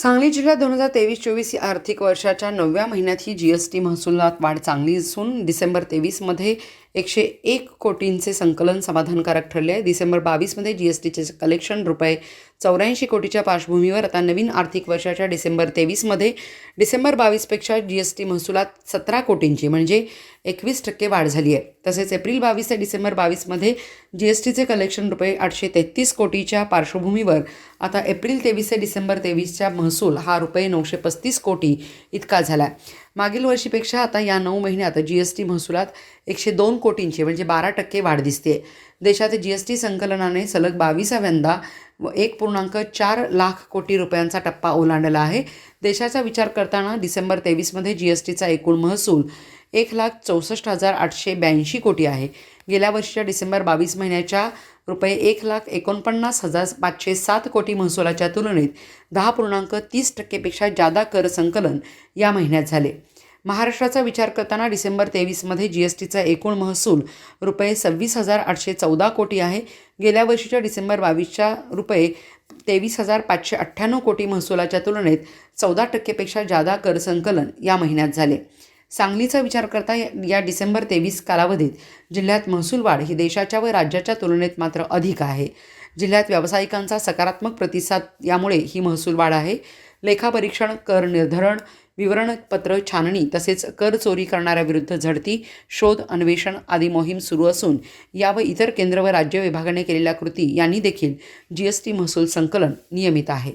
सांगली जिल्ह्यात दोन हजार तेवीस चोवीस या आर्थिक वर्षाच्या नवव्या महिन्यात ही जी एस टी महसुलात वाढ चांगली असून डिसेंबर तेवीसमध्ये एकशे एक कोटींचे संकलन समाधानकारक ठरले आहे. डिसेंबर बावीसमध्ये जी एस टीचे कलेक्शन रुपये चौऱ्याऐंशी कोटीच्या पार्श्वभूमीवर आता नवीन आर्थिक वर्षाच्या डिसेंबर तेवीसमध्ये डिसेंबर बावीसपेक्षा जी एस टी महसुलात सतरा कोटींची म्हणजे एकवीस टक्के वाढ झाली आहे. तसेच एप्रिल बावीस ते डिसेंबर बावीसमध्ये जी एस टीचे कलेक्शन रुपये आठशे तेहतीस कोटीच्या पार्श्वभूमीवर आता एप्रिल तेवीस ते डिसेंबर तेवीसच्या महसूल हा रुपये नऊशे पस्तीस कोटी इतका झाला आहे. मागील वर्षीपेक्षा आता या नऊ महिन्यात जी एस टी महसुलात एकशे दोन कोटींची म्हणजे बारा टक्के वाढ दिसते देशात जी एस टी संकलनाने सलग बावीसाव्यांदा एक पूर्णांक चार लाख कोटी रुपयांचा टप्पा ओलांडला आहे. देशाचा विचार करताना डिसेंबर तेवीसमध्ये जी एस टीचा एकूण महसूल एक लाख चौसष्ट हजार आठशे ब्याऐंशी कोटी आहे. गेल्या वर्षीच्या डिसेंबर बावीस महिन्याच्या रुपये एक लाख एकोणपन्नास हजार पाचशे सात कोटी महसुलाच्या तुलनेत दहा पूर्णांक तीस टक्केपेक्षा जादा कर संकलन या महिन्यात झाले. महाराष्ट्राचा विचार करताना डिसेंबर तेवीसमध्ये जी एस टीचा एकूण महसूल रुपये सव्वीस हजार आठशे चौदा कोटी आहे. गेल्या वर्षीच्या डिसेंबर बावीसच्या रुपये तेवीस हजार पाचशे अठ्ठ्याण्णव कोटी महसुलाच्या तुलनेत चौदा टक्केपेक्षा जादा कर संकलन या महिन्यात झाले. सांगलीचा विचार करता या डिसेंबर तेवीस कालावधीत जिल्ह्यात महसूल वाढ ही देशाच्या व राज्याच्या तुलनेत मात्र अधिक आहे. जिल्ह्यात व्यावसायिकांचा सकारात्मक प्रतिसाद यामुळे ही महसूल वाढ आहे. लेखापरीक्षण कर निर्धारण विवरणपत्र छाननी तसेच कर चोरी करणाऱ्याविरुद्ध झडती शोध अन्वेषण आदी मोहीम सुरू असून या व इतर केंद्र व राज्य विभागाने केलेल्या कृती यांनी देखील जी एस टी महसूल संकलन नियमित आहे.